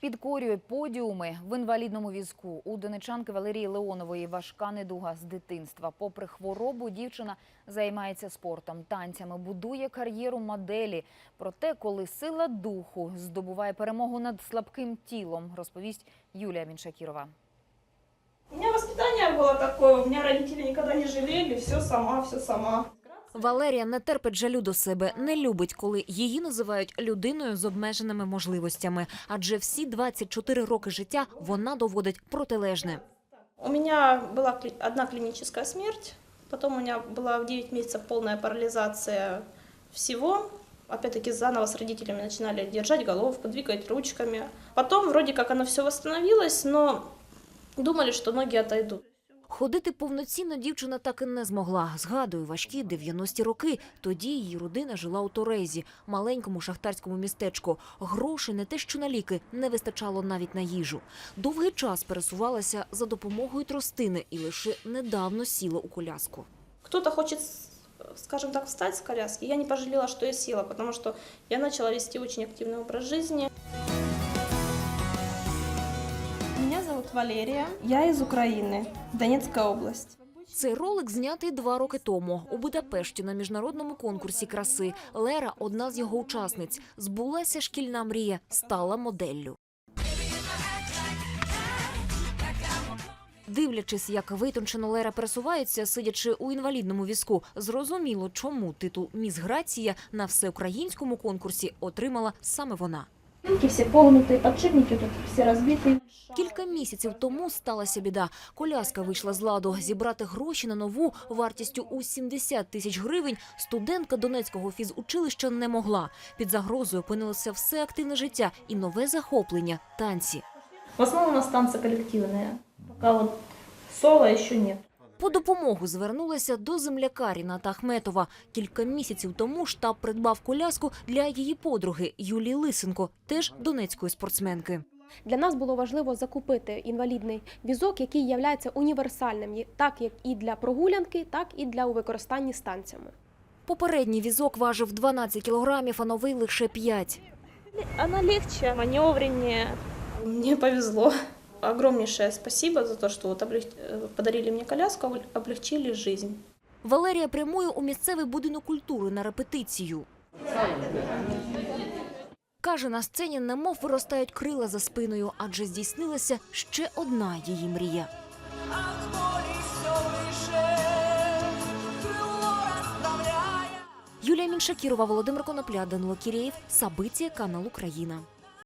Підкорює подіуми в інвалідному візку. У донечанки Валерії Леонової важка недуга з дитинства. Попри хворобу, дівчина займається спортом, танцями, будує кар'єру моделі. Проте, коли сила духу здобуває перемогу над слабким тілом, розповість Юлія Міншакірова. У меня воспитание было такое, у меня родители никогда не жалели, все сама, все сама. Валерія не терпить жалю до себе, не любить, коли її називають людиною з обмеженими можливостями. Адже всі 24 роки життя вона доводить протилежне. У меня была кли- одна клиническая смерть, потом у меня была в 9 месяцев полная парализация всего. Опять-таки заново с родителями начинали держать головку, двигать ручками. Потом вроде как оно все восстановилось, но думали, что ноги отойдут. Ходити повноцінно дівчина так і не змогла. Згадує важкі 90-ті роки. Тоді її родина жила у Торезі, маленькому шахтарському містечку. Грошей не те, що на ліки, не вистачало навіть на їжу. Довгий час пересувалася за допомогою тростини і лише недавно сіла у коляску. Кто-то хочет, с- скажем так, встать с коляски. Я не пожалела, что я села, потому что я начала вести очень активный образ жизни. Валерия. Я из Украины, Донецкая область. Цей ролик знятий два роки тому у Будапешті на міжнародному конкурсі краси. Лера, одна з його учасниць, збулася шкільна мрія, стала моделлю. Дивлячись, як витончено Лера пересувається, сидячи у інвалідному візку, зрозуміло, чому титул Міс Грація на всеукраїнському конкурсі отримала саме вона. Руки все погнутые, подшипники тут все разбиты. Кілька місяців тому сталася біда. Коляска вийшла з ладу. Зібрати гроші на нову вартістю у 70 тисяч гривень студентка Донецького фізучилища не могла. Під загрозою опинилося все активне життя і нове захоплення танці. В основном у нас танцы коллективные. Пока вот соло еще нет. По допомогу звернулася до земляка Ріната Ахметова. Кілька місяців тому штаб придбав коляску для її подруги Юлії Лисенко, теж донецької спортсменки. Для нас було важливо закупити інвалідний візок, який є універсальним, так як і для прогулянки, так і для у використанні станціями. Попередній візок важив 12 кілограмів, а новий лише 5. Она легче, маневреннее. Мне повезло. Огромнейшее спасибо за то, что вот облег- э, подарили мне коляску, облегчили жизнь. Валерія прямує у місцевий будинок культури на репетицію. Каже, на сцені немов виростають крила за спиною, адже здійснилася ще одна її мрія. Юлія Міншакірова, Володимир Конопля, Данило Кірєєв, Сабиція, канал Україна.